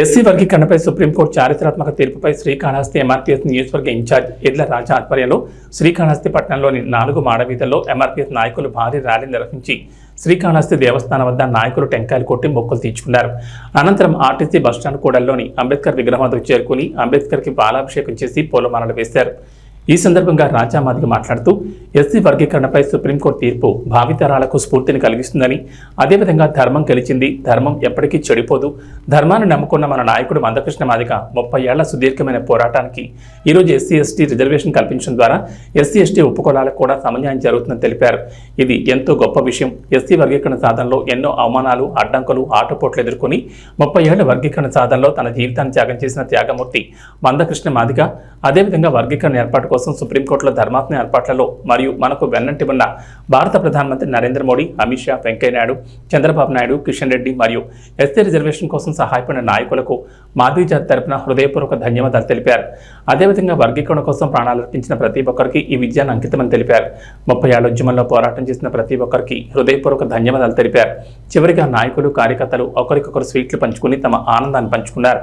SC వర్గీకరణపై supreme court చారిత్రాత్మక తీర్పుపై శ్రీకాళహస్తి ఎంఆర్పీఎస్ నియోజకవర్గ ఇన్ఛార్జ్ ఎడ్ల రాజా ఆధ్వర్యంలో శ్రీకాళహస్తి పట్టణంలోని నాలుగు మాడవీధుల్లో ఎంఆర్పీఎస్ నాయకులు భారీ ర్యాలీ నిర్వహించి శ్రీకాళహస్తి దేవస్థానం వద్ద నాయకులు టెంకాయలు కొట్టి మొక్కులు తీర్చుకున్నారు. అనంతరం ఆర్టీసీ బస్టాండ్ కూడల్లోని అంబేద్కర్ విగ్రహం వద్దకు చేరుకుని అంబేద్కర్కి బాలాభిషేకం చేసి పూలమాలలు వేశారు. ఈ సందర్భంగా రాజామాదిగ మాట్లాడుతూ ఎస్సీ వర్గీకరణపై సుప్రీంకోర్టు తీర్పు భావితరాలకు స్ఫూర్తిని కలిగిస్తుందని అదేవిధంగా ధర్మం గెలిచింది ధర్మం ఎప్పటికీ చెడిపోదు ధర్మాన్ని నమ్ముకున్న మన నాయకుడు మందకృష్ణ మాదిగ ముప్పై ఏళ్ళ సుదీర్ఘమైన పోరాటానికి ఈరోజు ఎస్సీ ఎస్టీ రిజర్వేషన్ కల్పించడం ద్వారా ఎస్సీ ఎస్టీ ఉపకులాలకు కూడా సమన్యాయం జరుగుతుందని తెలిపారు. ఇది ఎంతో గొప్ప విషయం. ఎస్సీ వర్గీకరణ సాధనలో ఎన్నో అవమానాలు అడ్డంకులు ఆటపోట్లు ఎదుర్కొని ముప్పై ఏళ్ళ వర్గీకరణ సాధనలో తన జీవితాన్ని త్యాగం చేసిన త్యాగమూర్తి మందకృష్ణ మాదిగ అదేవిధంగా వర్గీకరణ ఏర్పాటు కోసం సుప్రీంకోర్టులో ధర్మాత్మ ఏర్పాట్లలో మరియు మనకు వెన్నంటి ఉన్న భారత ప్రధానమంత్రి నరేంద్ర మోడీ అమిత్ షా వెంకయ్యనాయుడు చంద్రబాబు నాయుడు కిషన్ రెడ్డి మరియు ఎస్టీ రిజర్వేషన్ కోసం సహాయపడిన నాయకులకు మాధవి జాతి తరపున హృదయపూర్వక ధన్యవాదాలు తెలిపారు. అదేవిధంగా వర్గీకరణ కోసం ప్రాణాలు అర్పించిన ప్రతి ఒక్కరికి ఈ విజయాన్ని అంకితమని తెలిపారు. ముప్పై ఏళ్ళ ఉద్యమంలో పోరాటం చేసిన ప్రతి ఒక్కరికి హృదయపూర్వక ధన్యవాదాలు తెలిపారు. చివరిగా నాయకులు కార్యకర్తలు ఒకరికొకరు స్వీట్లు పంచుకుని తమ ఆనందాన్ని పంచుకున్నారు.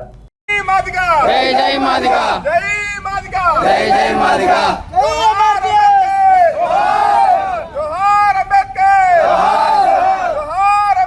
జై జై మాదిగా. జై మాదిగా జై జై మాదిగా జోహార్ అంబేద్కర్ జోహార్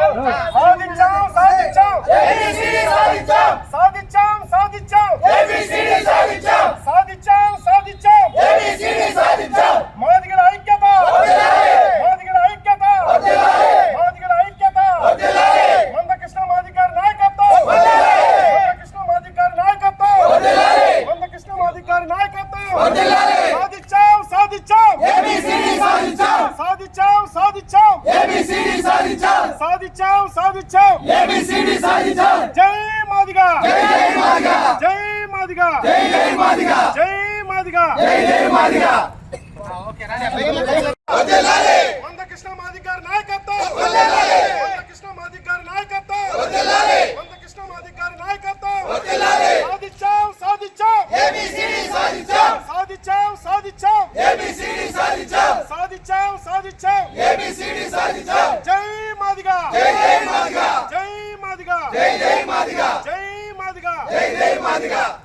Oh, సాధించాం. సాధించాం ఏబిసిడి సాధించాం. జై మాదిగా జై జై మాదిగా. జై మాదిగా జై జై మాదిగా. జై మాదిగా జై జై మాదిగా. వర్ధిల్లాలి. మందకృష్ణ మాదిగారి నాయకత్వం వర్ధిల్లాలి. మందకృష్ణ మాదిగారి నాయకత్వం వర్ధిల్లాలి. మందకృష్ణ మాదిగారి నాయకత్వం వర్ధిల్లాలి. సాధించాం సాధించాం ఏబిసిడి సాధించాం. సాధించాం సాధించాం ఏబిసిడి సాధించాం. సాధించాం సాధించాం ఏబిసిడి సాధించాం. జై మాదిగా జై జై మాదిగా.